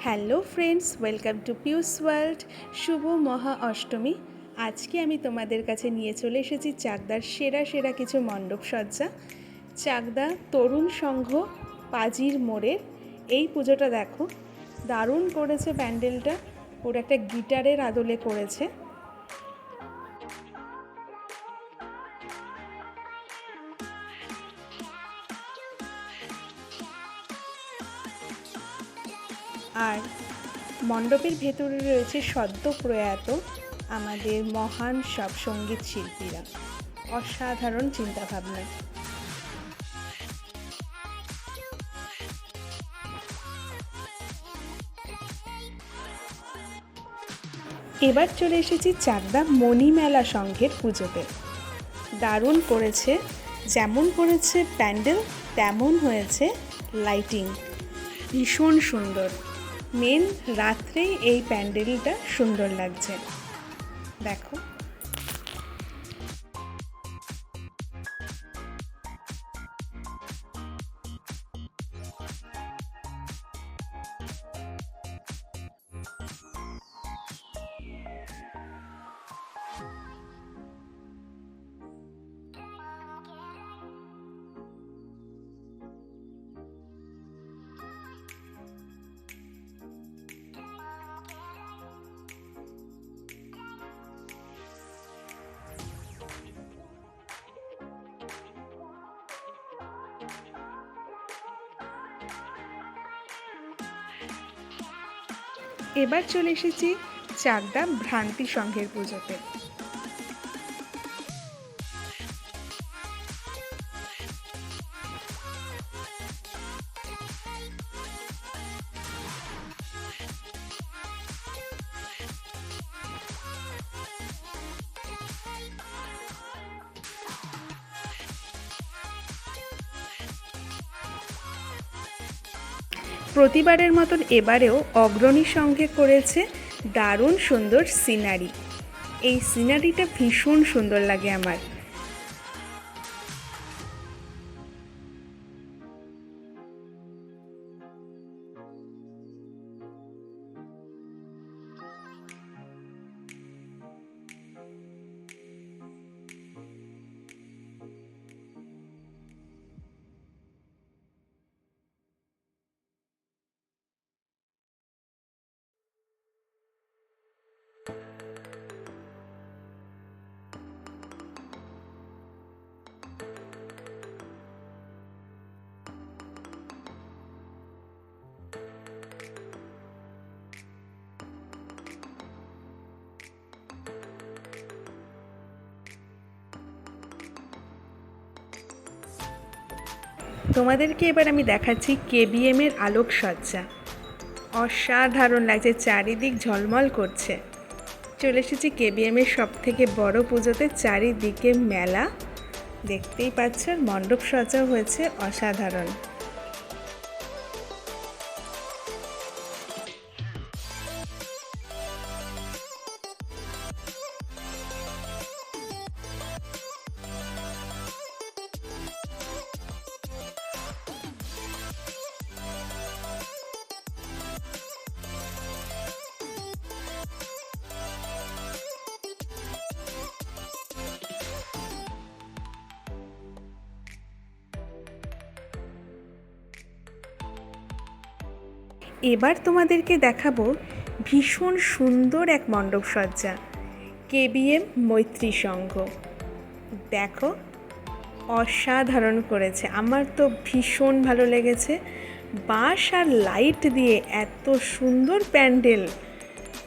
Hello friends, welcome to Piu's world. শুভ মহা অষ্টমী। আজকে আমি তোমাদের কাছে নিয়ে চলে এসেছি চাকদার সেরা সেরা কিছু মণ্ডপ সজ্জা। চাকদা তরুণ সংঘ পাজির মোড়ের এই পুজোটা দেখো, দারুণ করেছে প্যান্ডেলটা। ওর একটা গিটারের আদলে করেছে। আর মণ্ডপের ভেতরে রয়েছে সদ্য প্রয়াত আমাদের মহান সব সংগীত শিল্পীরা। অসাধারণ চিন্তাভাবনা। এবার চলে এসেছি চাকদা মণিমেলা সংঘের পুজোতে। দারুণ করেছে, যেমন করেছে প্যান্ডেল, তেমন হয়েছে লাইটিং। ভীষণ সুন্দর। মেন রাত্রে এই প্যান্ডেলটা সুন্দর লাগছে। দেখো। এবার চলে এসেছি চাকদা ভ্রান্তি সংঘের পুজোতে। প্রতিবারের মতন এবারেও অগ্রণী সঙ্গে করেছে দারুণ সুন্দর সিনারি। এই সিনারিটা ভীষণ সুন্দর লাগে আমার। তোমাদেরকে এবার আমি দেখাচ্ছি কেবিএম এর আলোকসজ্জা। অসাধারণ লাগছে, চারিদিক ঝলমল করছে। চলে এসেছি কেবিএম এর সব থেকে বড় পুজোতে, চারিদিকে মেলা। দেখতেই পাচ্ছ মণ্ডপ সজ্জা হয়েছে অসাধারণ। এবার তোমাদেরকে দেখাবো ভীষণ সুন্দর এক মণ্ডপ সজ্জা, কেবিএম মৈত্রী সংঘ। দেখো, অসাধারণ করেছে। আমার তো ভীষণ ভালো লেগেছে। বাঁশ আর লাইট দিয়ে এত সুন্দর প্যান্ডেল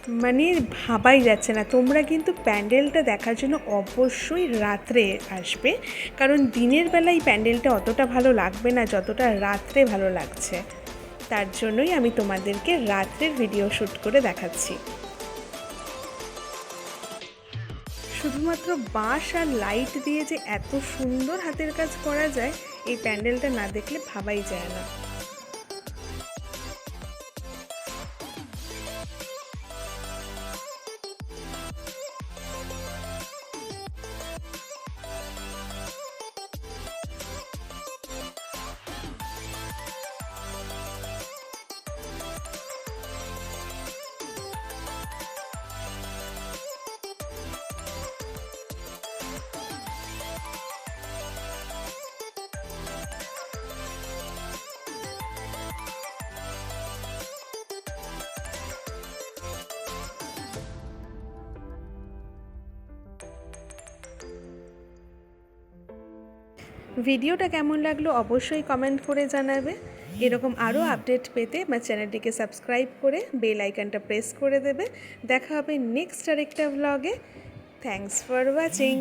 মানে ভাবাই যাচ্ছে না। তোমরা কিন্তু প্যান্ডেলটা দেখার জন্য অবশ্যই রাত্রে আসবে, কারণ দিনের বেলায় প্যান্ডেলটা অতটা ভালো লাগবে না, যতটা রাত্রে ভালো লাগছে। তার জন্যই আমি তোমাদেরকে রাত্রের ভিডিও শ্যুট করে দেখাচ্ছি। শুধুমাত্র বাঁশ আর লাইট দিয়ে যে এত সুন্দর হাতের কাজ করা যায়, এই প্যান্ডেলটা না দেখলে ভাবাই যায় না। ভিডিওটা কেমন লাগল অবশ্যই কমেন্ট করে জানাবে। এরকম আরও আপডেট পেতে আমার চ্যানেলটিকে সাবস্ক্রাইব করে বেল আইকনটা প্রেস করে দেবে। দেখা হবে নেক্সট আরেকটা ভ্লগে থ্যাংকস ফর ওয়াচিং